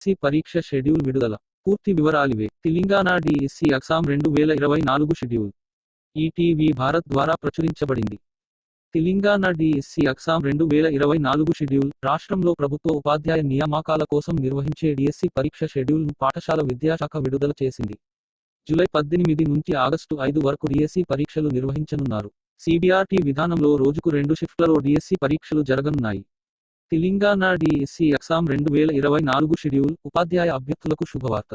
C పరీక్ష schedule విడుదల. పూర్తి వివరాలివే. తెలంగాణ డిఎస్సి అక్సాం రెండు వేల ఇరవై నాలుగు షెడ్యూల్. ఈటీవీ భారత్ ద్వారా ప్రచురించబడింది. తెలంగాణ డిఎస్సి అక్సాం రెండు వేల ఇరవై నాలుగు షెడ్యూల్. రాష్ట్రంలో ప్రభుత్వ ఉపాధ్యాయ నియామకాల కోసం నిర్వహించే డిఎస్సి పరీక్ష షెడ్యూల్ను పాఠశాల విద్యాశాఖ విడుదల చేసింది. జూలై పద్దెనిమిది నుంచి ఆగస్టు ఐదు వరకు డిఎస్సి పరీక్షలు నిర్వహించనున్నారు. సిబిఆర్టీ విధానంలో రోజుకు రెండు షిఫ్ట్లలో డిఎస్సి పరీక్షలు జరగనున్నాయి. తెలంగాణ డిఎస్సి ఎగ్జామ్ రెండు వేల ఇరవై నాలుగు షెడ్యూల్ ఉపాధ్యాయ అభ్యర్థులకు శుభవార్త.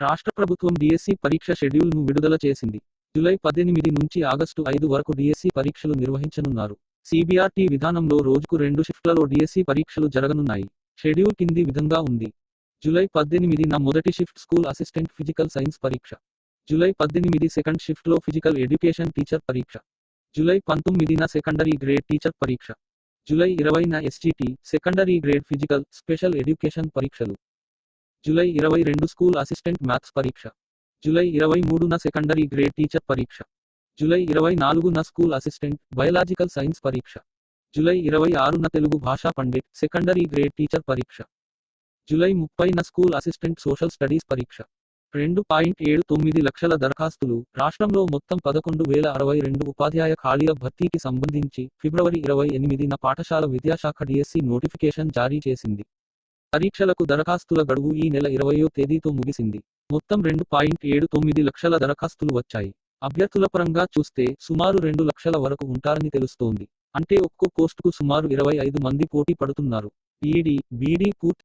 రాష్ట్ర ప్రభుత్వం డిఎస్సి పరీక్ష షెడ్యూల్ను విడుదల చేసింది. జులై పద్దెనిమిది నుంచి ఆగస్టు ఐదు వరకు డిఎస్సి పరీక్షలు నిర్వహించనున్నారు. సిబిఆర్టీ విధానంలో రోజుకు రెండు షిఫ్ట్లలో డిఎస్సి పరీక్షలు జరగనున్నాయి. షెడ్యూల్ కింది విధంగా ఉంది. జులై పద్దెనిమిదిన మొదటి shift school assistant physical science పరీక్ష. జులై పద్దెనిమిది సెకండ్ షిఫ్ట్లో ఫిజికల్ ఎడ్యుకేషన్ టీచర్ పరీక్ష. జులై పంతొమ్మిదిన సెకండరీ గ్రేడ్ టీచర్ పరీక్ష. జులై ఇరవైన SGT secondary grade physical special education పరీక్షలు. జులై ఇరవై రెండు స్కూల్ అసిస్టెంట్ మ్యాథ్స్ పరీక్ష. జులై ఇరవై మూడున సెకండరీ గ్రేడ్ టీచర్ పరీక్ష. జులై ఇరవై నాలుగున స్కూల్ అసిస్టెంట్ బయలాజికల్ సైన్స్ పరీక్ష. జులై ఇరవై ఆరున తెలుగు భాషా పండిట్ సెకండరీ గ్రేడ్ టీచర్ పరీక్ష. జులై ముప్పైన స్కూల్ అసిస్టెంట్ సోషల్ స్టడీస్ పరీక్ష. రెండు పాయింట్ ఏడు తొమ్మిది లక్షల దరఖాస్తులు. రాష్ట్రంలో మొత్తం పదకొండు వేల అరవై రెండు ఉపాధ్యాయ ఖాళీల భర్తీకి సంబంధించి ఫిబ్రవరి ఇరవై ఎనిమిదిన పాఠశాల విద్యాశాఖ డిఎస్సి నోటిఫికేషన్ జారీ చేసింది. పరీక్షలకు దరఖాస్తుల గడువు ఈ నెల ఇరవయో తేదీతో ముగిసింది. మొత్తం రెండు పాయింట్ ఏడు తొమ్మిది లక్షల దరఖాస్తులు వచ్చాయి. అభ్యర్థుల పరంగా చూస్తే సుమారు రెండు లక్షల వరకు ఉంటారని తెలుస్తోంది. అంటే ఒక్కో పోస్టుకు సుమారు ఇరవై ఐదు మంది పోటీ పడుతున్నారు. బీఈడి బీడీ పూర్తి